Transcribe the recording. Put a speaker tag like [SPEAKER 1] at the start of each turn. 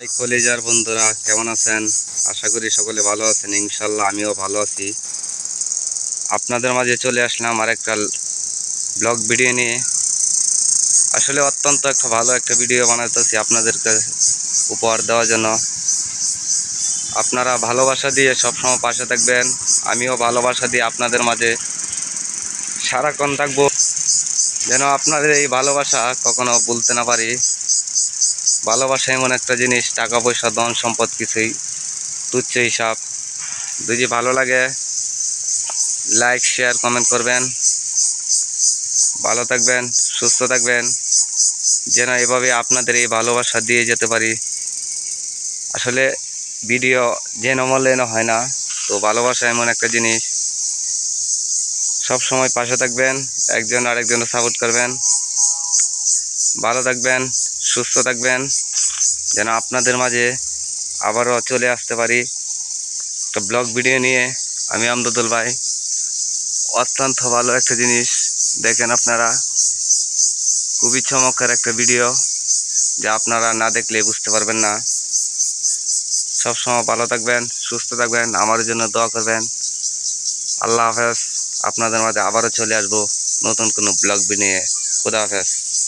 [SPEAKER 1] কলেজার বন্ধুরা, কেমন আছেন? আশা করি সকলে ভালো আছেন ইনশাল্লাহ আমিও ভালো আছি। আপনাদের মাঝে চলে আসলাম আর একটা ব্লগ ভিডিও নিয়ে। আসলে অত্যন্ত একটা ভালো একটা ভিডিও বানাতেছি আপনাদেরকে উপহার দেওয়ার জন্য। আপনারা ভালোবাসা দিয়ে সবসময় পাশে থাকবেন, আমিও ভালোবাসা দিয়ে আপনাদের মাঝে সারাক্ষণ থাকব। যেন আপনাদের এই ভালোবাসা কখনো ভুলতে না পারি। ভালোবাসা এমন একটা জিনিস, টাকা পয়সা, ধন সম্পদ কিছুই, তুচ্ছ হিসাব। যদি ভালো লাগে লাইক শেয়ার কমেন্ট করবেন। ভালো থাকবেন, সুস্থ থাকবেন। যেন এভাবে আপনাদের এই ভালোবাসা দিয়ে যেতে পারি। আসলে ভিডিও যে নমলেন হয় না, তো ভালোবাসা এমন একটা জিনিস। সব সময় পাশে থাকবেন, একজন আরেকজনের সাপোর্ট করবেন। ভালো থাকবেন, সুস্থ থাকবেন, যেন আপনাদের মাঝে আবারও চলে আসতে পারি। একটা ব্লগ ভিডিও নিয়ে আমি আমদুল ভাই। অত্যন্ত ভালো একটা জিনিস, দেখেন আপনারা। খুবই চমৎকার একটা ভিডিও, যা আপনারা না দেখলে বুঝতে পারবেন না। সবসময় ভালো থাকবেন, সুস্থ থাকবেন, আমার জন্য দোয়া করবেন। আল্লাহ হাফেজ, আপনাদের মাঝে আবারও চলে আসব নতুন কোনো ব্লগ নিয়ে। খুদা হাফেজ।